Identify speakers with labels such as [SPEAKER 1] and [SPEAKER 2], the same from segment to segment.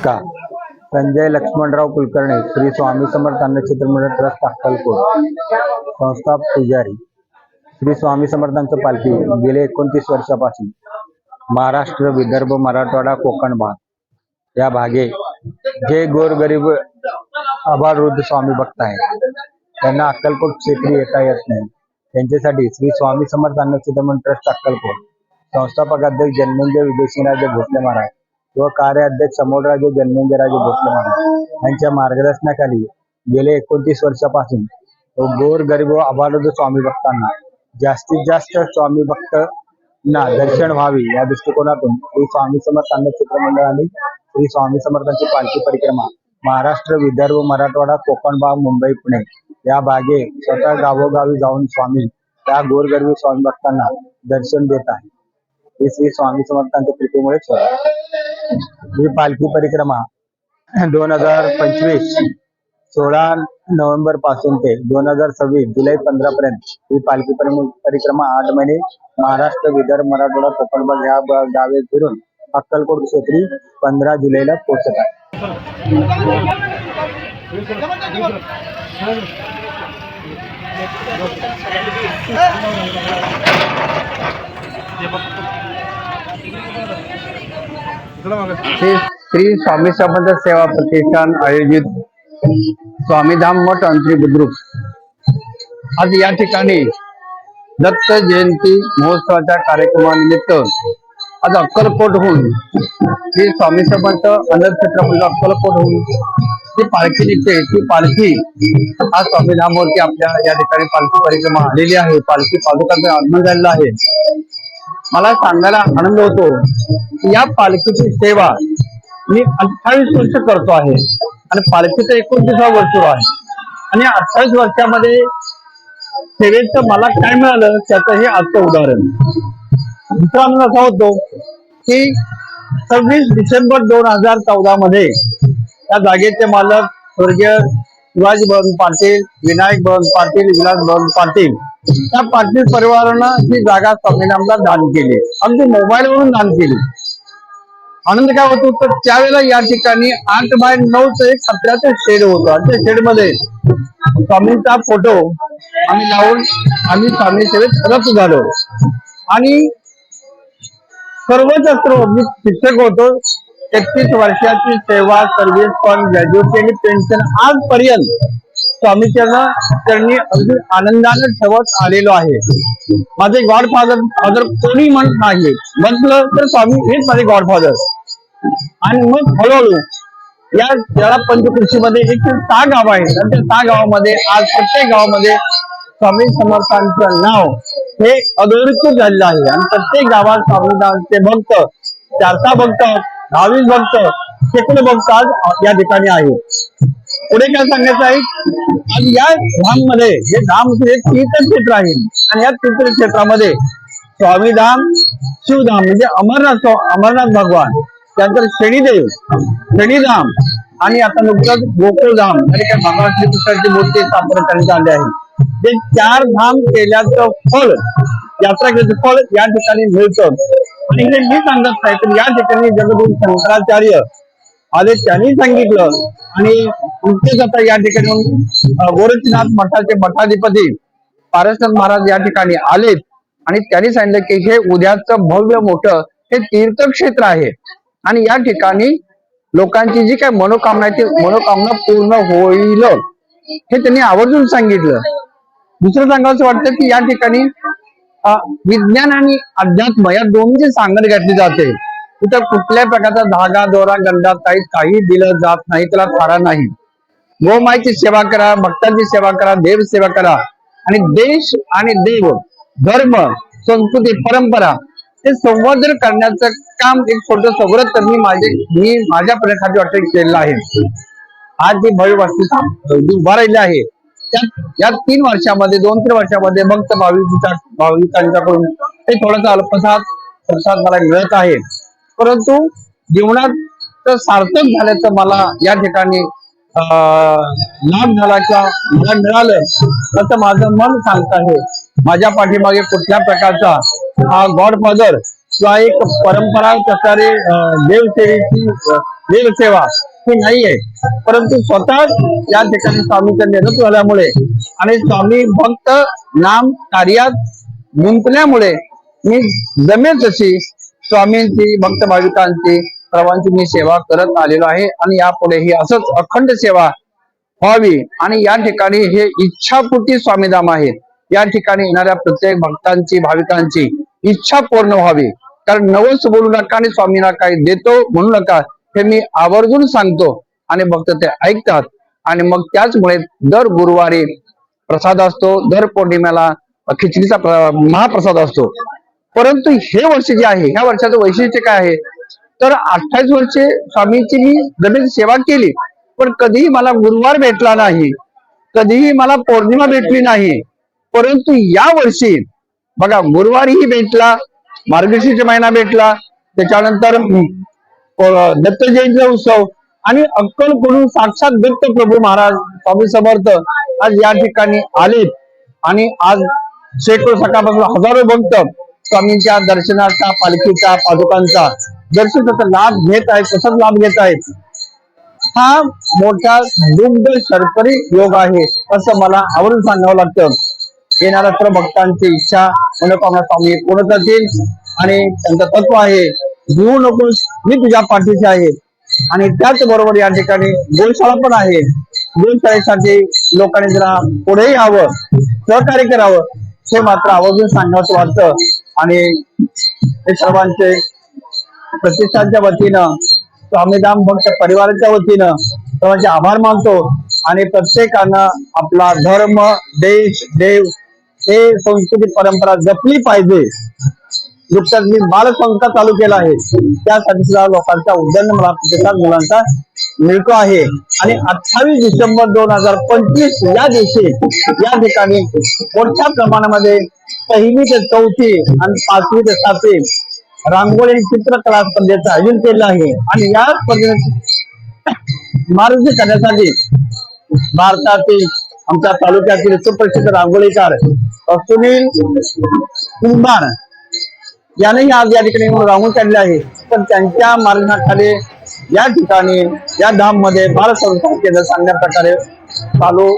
[SPEAKER 1] नमस्कार संजय लक्ष्मणराव कुलकर्णी श्री स्वामी समर्थ अन्नक्षेत्र ट्रस्ट अक्कलकोट. संस्था पुजारी श्री स्वामी समर्थांचं पालखी गेले एकोणतीस वर्षापासून महाराष्ट्र विदर्भ मराठवाडा कोकण भाग. या भागे जे गोरगरीब आभारवृद्ध स्वामी भक्त आहेत त्यांना अक्कलकोट क्षेत्री येता येत नाही. त्यांच्यासाठी श्री स्वामी समर्थ अन्नक्षेत्र ट्रस्ट अक्कलकोट. संस्थापक अध्यक्ष जन्मेंद्र विजयसिंहराजे भोसले महाराज व कार्याध्यक्ष समोरराजे जन्मेंद्रराजे भोसले महाराज यांच्या मार्गदर्शनाखाली गेले एकोणतीस वर्षापासून गोर गरीब व अभारुद्ध स्वामी भक्तांना जास्तीत जास्त स्वामी भक्त ना दर्शन व्हावी या दृष्टिकोनातून श्री स्वामी समर्थ चित्रमंडळ आणि श्री स्वामी समर्थांची पालखी परिक्रमा महाराष्ट्र विदर्भ मराठवाडा कोकण भाग मुंबई पुणे या भागे स्वतः गावोगावी जाऊन स्वामी त्या गोरगरीब स्वामी भक्तांना दर्शन देत आहे. हे श्री स्वामी समर्थांच्या कृपेमुळे ही पालखी परिक्रमा दोन हजार पंचवीस सोळा नोव्हेंबरपासून ते दोन हजार सव्वीस जुलै पंधरा पर्यंत ही पालखी परि- परिक्रमा आठ महिने महाराष्ट्र विदर्भ मराठवाडा कोकणबाग या गावे फिरून अक्कलकोट क्षेत्री पंधरा जुलैला पोहोचत आहे.
[SPEAKER 2] श्री श्री स्वामी समर्थ सेवा प्रतिष्ठान आयोजित स्वामीधाम मठ अंतरी बुद्रुक. आज या ठिकाणी दत्त जयंती महोत्सवाच्या कार्यक्रमानिमित्त आज अक्कलकोटहून श्री स्वामी समर्थ अनंत क्षेत्रामध्ये म्हणजे अक्कलकोटहून ती पालखी निघते ती पालखी आज स्वामीधामवरती आपल्या या ठिकाणी पालखी परिक्रमा आलेली आहे. पालखी पादुकाचं आगमन झालेलं आहे. मला सांगायला आनंद होतो या पालखीची सेवा मी अठ्ठावीस वर्ष करतो आहे. आणि पालखीचं एकोणतीसा वर्ष आहे. आणि अठ्ठावीस वर्षामध्ये सेवेचं मला काय मिळालं त्याचं हे आजचं उदाहरण. दुसरा आनंद असा होतो की सव्वीस डिसेंबर दोन हजार चौदा मध्ये त्या जागेचे मालक स्वर्गीय शिवाजी भवन पाटील विनायक भवन पाटील विलास भवन पाटील त्या पाटील परिवारानं ही जागा संविधानला दान केली. अगदी मोबाईल वरून दान केली. आनंद काय होतो? तर त्यावेळेला या ठिकाणी आठ बाय नऊचं एक सत्र्याचं शेड होतं. आणि त्या शेडमध्ये स्वामींचा फोटो आम्ही लावून आम्ही स्वामी सेवेत रत झालो. आणि सर्वच असतो मी शिक्षक होतो. एकतीस वर्षाची सेवा सर्व्हिस पण ग्रॅज्युएशन आणि पेन्शन आजपर्यंत स्वामीच्या त्यांनी अगदी आनंदाने ठेवत आलेलो आहे. माझे गॉडफादर फादर कोणी म्हणत नाही. म्हटलं तर स्वामी हेच माझे गॉडफादर आणि मग हळूहळू या जळा पंचकृषीमध्ये एक सहा गाव आहे आणि त्या सहा गावामध्ये आज प्रत्येक गावामध्ये स्वामी समर्थांचं नाव हे अधोरेखित झालेलं आहे. आणि प्रत्येक गावात स्वामीनाथांचे भक्त चारसा भक्त दहावीस भक्त शेकडो भक्त आज या ठिकाणी आहे पुढे काय सांगायचं आहे? आज या धाममध्ये हे धाम हे तीर्थक्षेत्र आहे. आणि या तीर्थक्षेत्रामध्ये स्वामीधाम शिवधाम म्हणजे अमरनाथ अमरनाथ भगवान त्यानंतर शनिदेव शनिधाम आणि आता नुकतंच गोकुळधाम आणि त्या भगवान श्रीकृष्णाची मूर्ती स्थापना करण्यात आली आहे. ते चार धाम केल्याचं फळ यात्रा केल्याचं फळ या ठिकाणी मिळतं. आणि हे मी सांगत नाही तर या ठिकाणी जगदूर शंकराचार्य आले त्यांनी सांगितलं. आणि नुकतेच आता या ठिकाणी अं, गोरखनाथ मठाचे मठाधिपती पारसनाथ महाराज या ठिकाणी आलेत. आणि त्यांनी सांगितलं की हे उद्याचं भव्य मोठं हे तीर्थक्षेत्र आहे. आणि या ठिकाणी लोकांची जी काय मनोकामना आहे ती मनोकामना पूर्ण होईल. हे त्यांनी आवर्जून सांगितलं. दुसरं सांगायचं वाटतं की या ठिकाणी विज्ञान आणि अध्यात्म या दोन्हीची सांगड घातली जाते. इथं कुठल्या प्रकारचा धागा दोरा गंडा काही काही दिलं जात नाही त्याला थारा नाही. गोमायची सेवा करा भक्तांची सेवा करा देव सेवा करा. आणि देश आणि देव धर्म संस्कृती परंपरा ते संवर्धन करण्याचं काम एक छोटं सवरत तर मी माझे मी माझ्या प्रयत्नासाठी वाटत केलेलं आहे. आज जी भव्य वस्तू उभा राहिली आहे त्या या तीन वर्षामध्ये दोन तीन वर्षामध्ये भक्त भाविकांच्या भाविकांच्याकडून ते थोडासा अल्पसात प्रसाद मला मिळत आहे. परंतु जीवनात तर सार्थक झाल्याचं मला या ठिकाणी अं, लाभ झाला किंवा मला मिळालं असं माझं मन सांगत आहे. माझ्या पाठीमागे कुठल्या प्रकारचा हा गॉडफादर किंवा एक परंपरा प्रकारे देवसेवेची देवसेवा ही नाही आहे परंतु स्वतः या ठिकाणी स्वामीचं निरत झाल्यामुळे आणि स्वामी भक्त नाम कार्यात गुंतल्यामुळे मी जमेल तशी स्वामींची भक्त भाविकांची सर्वांची मी सेवा करत आलेलो आहे आणि यापुढेही असंच अखंड सेवा व्हावी आणि या ठिकाणी हे इच्छापूर्ती स्वामीधाम आहे या ठिकाणी येणाऱ्या प्रत्येक भक्तांची भाविकांची इच्छा पूर्ण व्हावी. कारण नवस बोलू नका आणि स्वामींना काही देतो म्हणू नका हे मी आवर्जून सांगतो. आणि भक्त ते ऐकतात. आणि मग त्याचमुळे दर गुरुवारी प्रसाद असतो दर पौर्णिमेला खिचडीचा महाप्रसाद असतो. परंतु हे वर्ष जे आहे ह्या वर्षाचं वैशिष्ट्य काय आहे? तर अठ्ठावीस वर्षे स्वामींची मी जमेची सेवा केली पण कधीही मला गुरुवार भेटला नाही. कधीही मला पौर्णिमा भेटली नाही. परंतु या वर्षी बघा गुरुवारीही भेटला मार्गशीर्ष महिना भेटला त्याच्यानंतर दत्त जयंतीचा उत्सव आणि अक्कलकडून साक्षात दत्त प्रभू महाराज स्वामी समर्थ आज या ठिकाणी आले आणि आज शेकडो सकाळपासून हजारो भक्त स्वामींच्या दर्शनाचा पालखीचा पादुकांचा दर्शनाचा लाभ घेत आहेत तसंच लाभ घेत आहेत. हा मोठा दुग्ध शर्करी योग आहे असं मला आवडून सांगावं लागतं. येणाऱ्या सर्व भक्तांची इच्छा मनोकामना स्वामी पूर्ण करतील. आणि त्यांचं तत्व आहे घेऊ नकोस मी तुझ्या पाठीशी आहे. आणि त्याचबरोबर या ठिकाणी गोशाळा पण आहे. गोशाळेसाठी लोकांनी जरा पुढेही यावं सहकार्य करावं हे मात्र आवर्जून सांगावं वाटतं. आणि हे सर्वांचे प्रतिष्ठानच्या वतीनं स्वामीधाम भक्त परिवाराच्या वतीनं सर्वांचे आभार मानतो. आणि प्रत्येकानं आपला धर्म देश देव हे संस्कृती परंपरा जपली पाहिजे. नुकताच मी बालसंस्था चालू केला आहे. त्यासाठी सुद्धा लोकांचा उद्यान मला प्रतिसाद मुलांचा मिळतो आहे. आणि अठ्ठावीस डिसेंबर दोन हजार पंचवीस या दिवशी या ठिकाणी मोठ्या प्रमाणामध्ये पहिली ते चौथी आणि पाचवी ते सातवी रांगोळी चित्रकला स्पर्धेचं आयोजन केलं आहे. आणि या स्पर्धेत मार्ग करण्यासाठी भारतातील आमच्या तालुक्यातील सुप्रसिद्ध रांगोळीकार सुनील कुंभार यानेही आज या ठिकाणी येऊन रांगोळी काढली आहे. तर त्यांच्या मार्गदर्शनाखाली या ठिकाणी या धाममध्ये भारत संस्था केंद्र चांगल्या प्रकारे चालू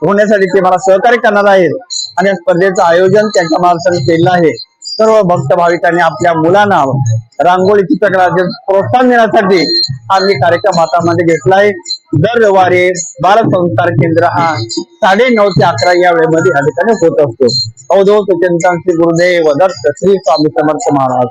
[SPEAKER 2] होण्यासाठी ते मला सहकार्य करणार आहेत. आणि या स्पर्धेचं आयोजन त्यांच्या मार्गदर्शनाने केलेलं आहे. सर्व भक्त भाविकांनी आपल्या मुलांना रांगोळी चित्रकलाचे प्रोत्साहन देण्यासाठी आम्ही कार्यक्रम हातामध्ये घेतलाय. दर रविवारी बाल संस्कार केंद्र हा साडे नऊ ते अकरा या वेळेमध्ये या ठिकाणी होत असतो. अवधूत चिंतन गुरुदेव दत्त श्री स्वामी समर्थ महाराज.